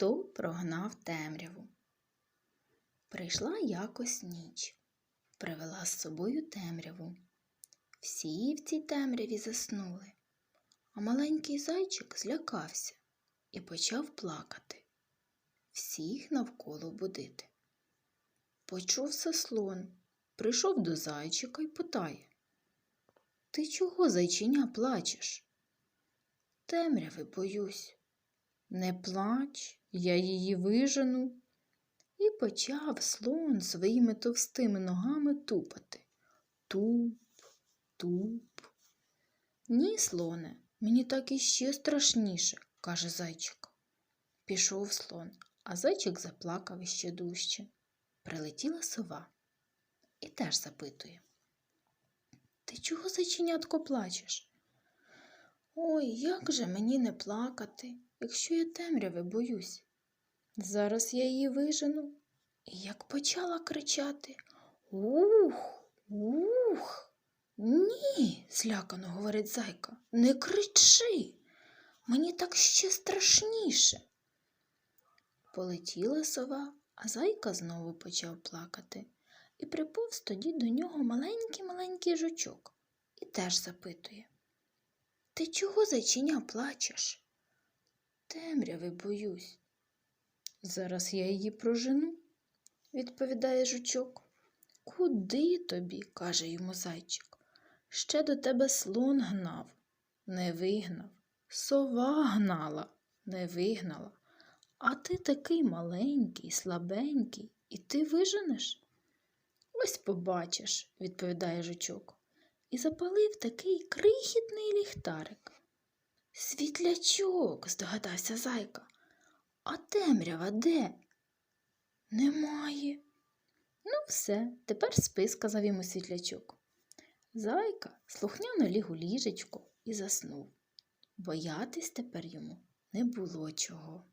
Хто прогнав темряву? Прийшла якось ніч, привела з собою темряву. Всі в цій темряві заснули, а маленький зайчик злякався і почав плакати, всіх навколо будити. Почувся слон, прийшов до зайчика й питає Ти чого, зайчиня, плачеш? Темряви боюсь. Не плач, я її вижену. І почав слон своїми товстими ногами тупати. Туп, туп. Ні, слоне, мені так іще страшніше, каже зайчик. Пішов слон, а зайчик заплакав іще дужче. Прилетіла сова і теж запитує. Ти чого, зайченятко, плачеш? Ой, як же мені не плакати, якщо я темряви боюсь. Зараз я її вижену. І як почала кричати Ух, ух. Ні, злякано говорить зайка, не кричи. Мені так ще страшніше. Полетіла сова, а зайка знову почав плакати, і приповз тоді до нього маленький маленький жучок і теж запитує. Ти чого, зайчиня, плачеш? Темряви боюсь. Зараз я її прожену, відповідає жучок. Куди тобі? каже йому зайчик. Ще до тебе слон гнав, не вигнав, сова гнала, не вигнала. А ти такий маленький, слабенький, і ти виженеш? Ось побачиш, відповідає жучок, і запалив такий крихітний ліхтарик. Світлячок, здогадався зайка. А темрява де? Немає. Ну, все, тепер спи, сказав йому світлячок. Зайка слухняно ліг у ліжечко і заснув. Боятись тепер йому не було чого.